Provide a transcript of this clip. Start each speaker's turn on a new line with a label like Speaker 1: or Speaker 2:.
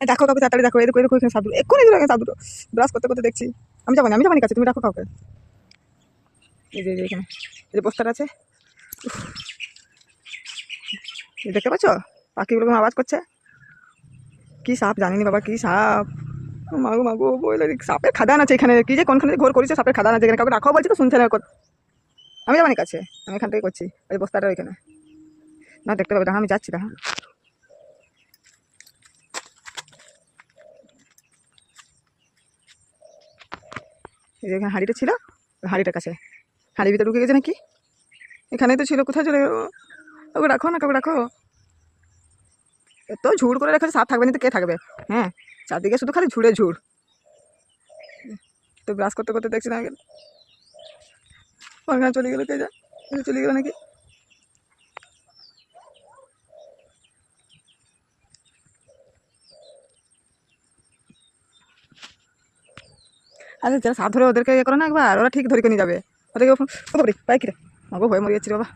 Speaker 1: দেখো কাউকে তাড়াতাড়ি দেখো, এদিকে এদিকে, এখানে এক্ষুনি সাপ দুটো ব্রাশ করতে করতে দেখছি। আমি যাব না, আমি যাব কাছে, তুমি রাখো কাউকে। এই যে এখানে। এই যে পোস্টার আছে। দেখতে পাচ্ছ? পাখিগুলো আওয়াজ করছে? কি সাপ, জানিনি বাবা, কি সাপ। মাগো মাগো বলে সাপের খাদান আছে এখানে। কি যে কোনখানে ঘোর করেছে সাপের খাদান আছে এখানে। কাউকে রাখাও বলছি তো, শুনছে না আমি যাব কাছে, আমি এখান থেকে করছি। ওই বস্তাটা ওইখানে। না, দেখতে পাবে আমি যাচ্ছি, দেখা। এই যে এখানে হাঁড়িটা ছিল, হাঁড়িটার কাছে। হাঁড়ির ভিতরে ঢুকে গেছে নাকি? এখানেই তো ছিল, কোথায় চলে ওকে রাখো না কাউকে রাখো। এত ঝুড় করে রেখেছে, সাপ থাকবে না তো কে থাকবে? হ্যাঁ চারদিকে শুধু খালি ঝুড়ে ঝুড়। তো ব্রাশ করতে করতে দেখছি না ওখানে চলে গেলো কে যা চলে গেলো নাকি? আরে যারা সাধরে ওদেরকে ইয়ে করো না একবার, ওরা ঠিক ধরে নিয়ে যাবে। ওদেরকে পাই কিরে মাগো হয়ে মরে বাবা।